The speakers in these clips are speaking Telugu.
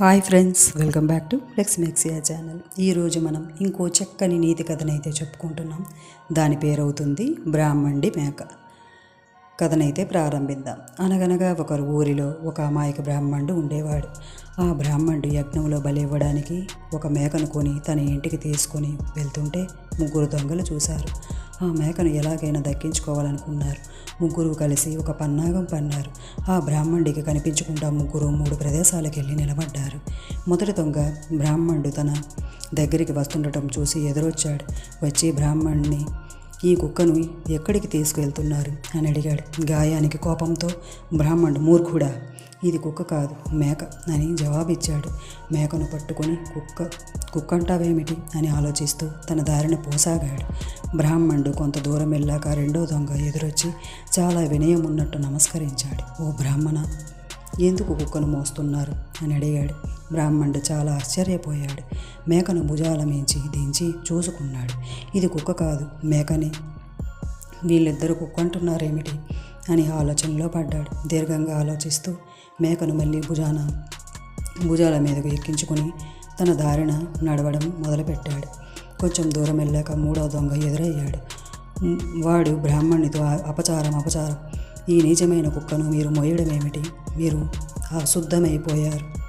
Hi friends welcome back to flex మెక్సియా ఛానల్ ఈరోజు మనం ఇంకో చక్కని నీతి కథనైతే చెప్పుకుంటున్నాం. దాని పేరవుతుంది బ్రాహ్మణి మేక. కథనైతే ప్రారంభిద్దాం. అనగనగా ఒకరు ఊరిలో ఒక అమాయక బ్రాహ్మణుడు ఉండేవాడు. ఆ బ్రాహ్మణుడు యజ్ఞంలో బలి ఇవ్వడానికి ఒక మేకను కొని తన ఇంటికి తీసుకొని వెళ్తుంటే ముగ్గురు దొంగలు చూశారు. ఆ మేకను ఎలాగైనా దక్కించుకోవాలనుకున్నారు. ముగ్గురు కలిసి ఒక పన్నాగం పన్నారు. ఆ బ్రాహ్మణుడికి కనిపించకుండా ముగ్గురు మూడు ప్రదేశాలకు వెళ్ళి నిలబడ్డారు. మొదటి దొంగ బ్రాహ్మణుడు తన దగ్గరికి వస్తుండటం చూసి ఎదురొచ్చాడు. వచ్చి బ్రాహ్మణ్ణి ఈ కుక్కను ఎక్కడికి తీసుకువెళ్తున్నారు అని అడిగాడు. గాయానికి కోపంతో బ్రాహ్మణుడు మూర్ఖుడా ఇది కుక్క కాదు మేక అని జవాబిచ్చాడు. మేకను పట్టుకొని కుక్క కుక్క అంటావేమిటి అని ఆలోచిస్తూ తన దారిన పోసాగాడు. బ్రాహ్మణుడు కొంత దూరం వెళ్ళాక రెండో దొంగ ఎదురొచ్చి చాలా వినయం ఉన్నట్టు నమస్కరించాడు. ఓ బ్రాహ్మణ ఎందుకు కుక్కను మోస్తున్నారు? అని అడిగాడు. బ్రాహ్మణుడు చాలా ఆశ్చర్యపోయాడు. మేకను భుజాల మించి దించి చూసుకున్నాడు. ఇది కుక్క కాదు మేకని. వీళ్ళిద్దరూ కుక్కంటున్నారేమిటి? అని ఆలోచనలో పడ్డాడు. దీర్ఘంగా ఆలోచిస్తూ మేకను మళ్ళీ భుజాన భుజాల మీదకు ఎక్కించుకొని తన దారిన నడవడం మొదలుపెట్టాడు. కొంచెం దూరం వెళ్ళాక మూడవ దొంగ ఎదురయ్యాడు. వాడు బ్రాహ్మణునితో అపచారం అపచారం. ఈ నీచమైన కుక్కను మీరు మోయడం ఏమిటి మీరు అశుద్ధమైపోయారు.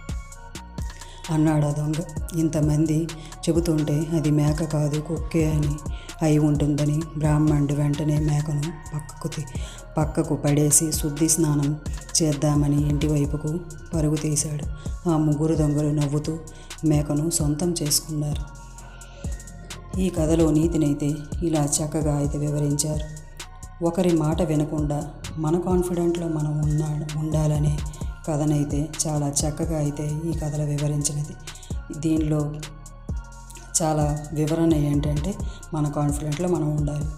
అన్నాడు ఆ దొంగ. ఇంతమంది చెబుతుంటే అది మేక కాదు కుక్కే అని అయి ఉంటుందని బ్రాహ్మణుడు వెంటనే మేకను పక్కకు పక్కకు పడేసి శుద్ధి స్నానం చేద్దామని ఇంటి వైపుకు పరుగు తీశాడు. ఆ ముగ్గురు దొంగలు నవ్వుతూ మేకను సొంతం చేసుకున్నారు. ఈ కథలో నీతినైతే ఇలా చక్కగా అయితే వివరించారు. ఒకరి మాట వినకుండా మన కాన్ఫిడెంట్లో మనం ఉన్నా ఉండాలనే కథనైతే చాలా చక్కగా అయితే ఈ కథలో వివరించినది. దీనిలో చాలా వివరణ ఏంటంటే మన కాన్ఫిడెంట్లో మనం ఉండాలి.